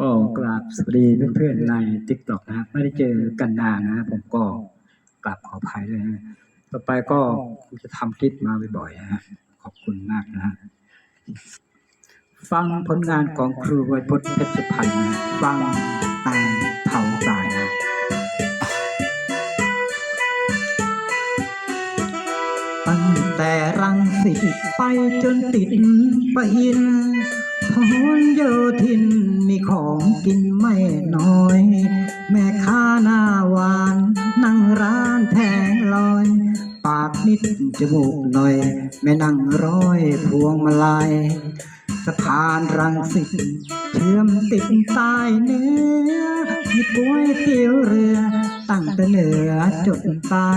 ก็กราบสวัสดีเพื่อนๆในทิกตอกนะครับ ไม่ได้เจอกันนานนะผมก็กราบขออภัยด้วยนะต่อไปก็จะทำคลิปมาบ่อยๆนะฮะขอบคุณมากนะฮะฟังผลงานของครูไวยพจน์เพชรพันธ์นะฟังตาเผาตายนะตั้งแต่รังสิตไปจนติดไปอิน พหลโยธินมีของกินไม่น้อย แม่ค้าหน้าหวาน นั่งร้านแผงลอย ปากนิดจมูกหน่อย แม่นั่งร้อยพวงมาลัยสะพานรังสิตเชื่อมติดใต้เนื้อมีก๋วยเตี๋ยวเรือ ตั้งแต่เหนือจดใต้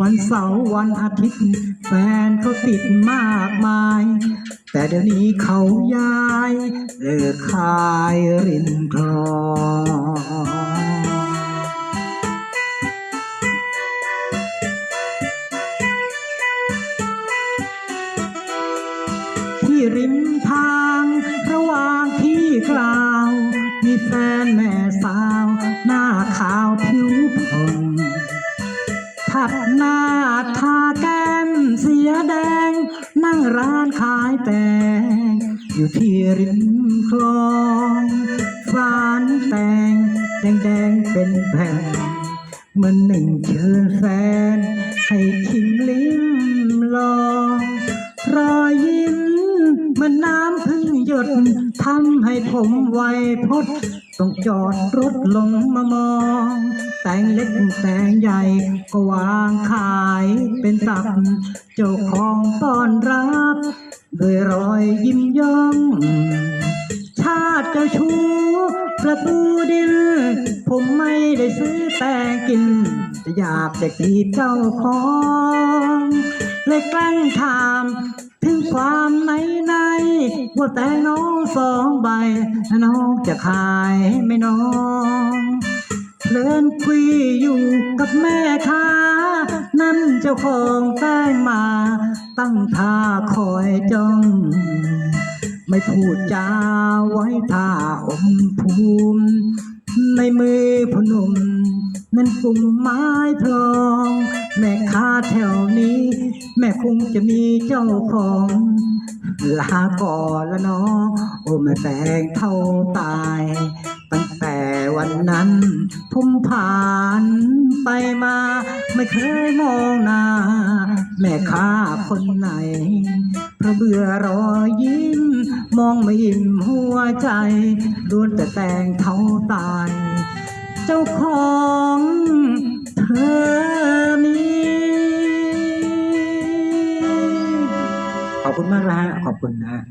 วันเสาร์วันอาทิตย์ แฟนเขาติดมากมาย แต่เดี๋ยวนี้เขาย้ายเลิกขายริมคลองที่ริมทาง ระหว่างที่กล่าว มีแฟนแม่ วผ่องผัดหน้าทาแก้มเสียแดง นั่งร้านขายแตงอยู่ที่ริมคลองฟานแตงแดงแดงเป็นแผ่นมันหนึ่งเชิญแฟนให้ ดทำให้ผมไวยพดต้องจอดรถลงมามอง แต่งเล็กแต่งใหญ่ ก็วางขายเป็นตับ เจ้าของต้อนรับ ด้วยรอยยิ้มย่อง ชาติเจ้าชู้ประตูดิน ผมไม่ได้ซื้อแต่กินแต่อยากจะกีดเจ้าของเลยกลั้นถาม ถึงความในใน ว่าแต่น้องสองใบ น้องจะขายไหม่น้องเลินคุยอยู่กับแม่ค้า นั่นเจ้าของแป้งมา ตั้งท่าคอยจ้อง ไม่พูดจาไว้ท่าอมภูมิในมือพนมนั้นกุมไม้พลอง แม่ค้าแถวนี้ แม่คงจะมีเจ้าของ ลาก่อนละน้องโอ้แม่แตงเท่าตาย ตั้งแต่วันนั้น ผมผ่านไปมา ไม่เคยมองหน้า แม่ค้าคนไหนเพราะเบื่อรอยยิ้ม มองไม่ยิ้มหัวใจล้วนแต่แตงเท่าตาย เจ้าของเธอ อบคุณมากนะฮะขอบคุณนะฮะ